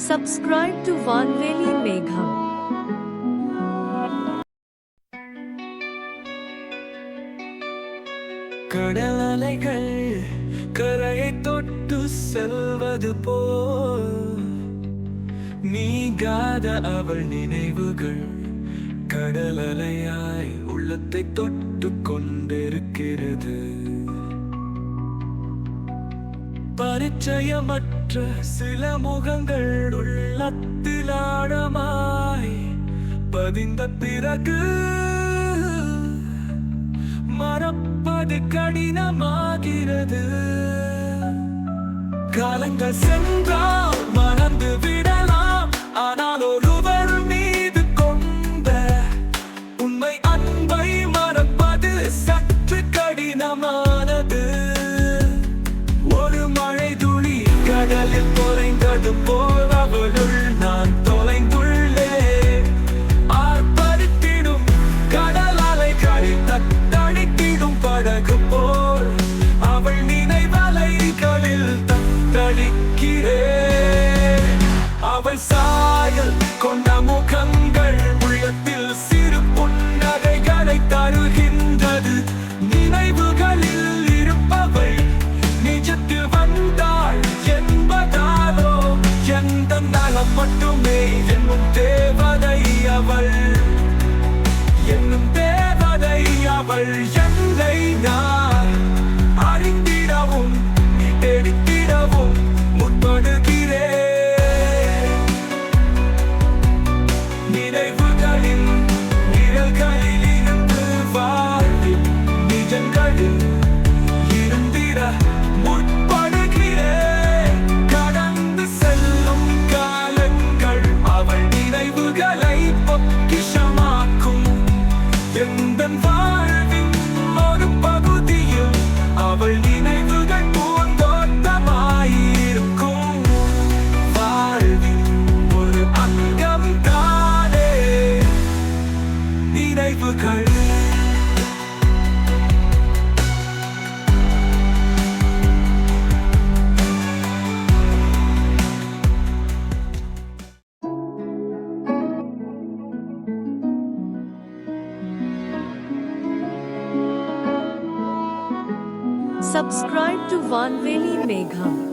Subscribe to Vanveli Megham. கடல் அலைகள் கரையை தொட்டு செல்வது போல் நீங்காத அவள் நினைவுகள் கடல் அலையாய் உள்ளத்தை தொட்டு கொண்டிருக்கிறது பரிச்சயமற்ற சில முகங்கள் உள்ளத்தில் ஆழமாய் பதிந்த பிறகு மறப்பது கடினமாகிறது. காலங்கள் சென்றால் மறந்து விடலாம் ஆனால் ஒருவர் மீது கொண்ட உண்மை அன்பை மறப்பது சற்று கடினமா அவள் சாயல் கொண்ட முகங்கள் உள்ளத்தில் சிறு புன்னகைகளை தருகின்றது. நினைவுகளில் இருப்பவை நிஜத்தில் வந்தாள் என்பதாலோ எந்த நலம் மட்டுமே என்னும் தேவதை அவள். என்னும் தேவதை அவள். Subscribe to Vanveli Megha.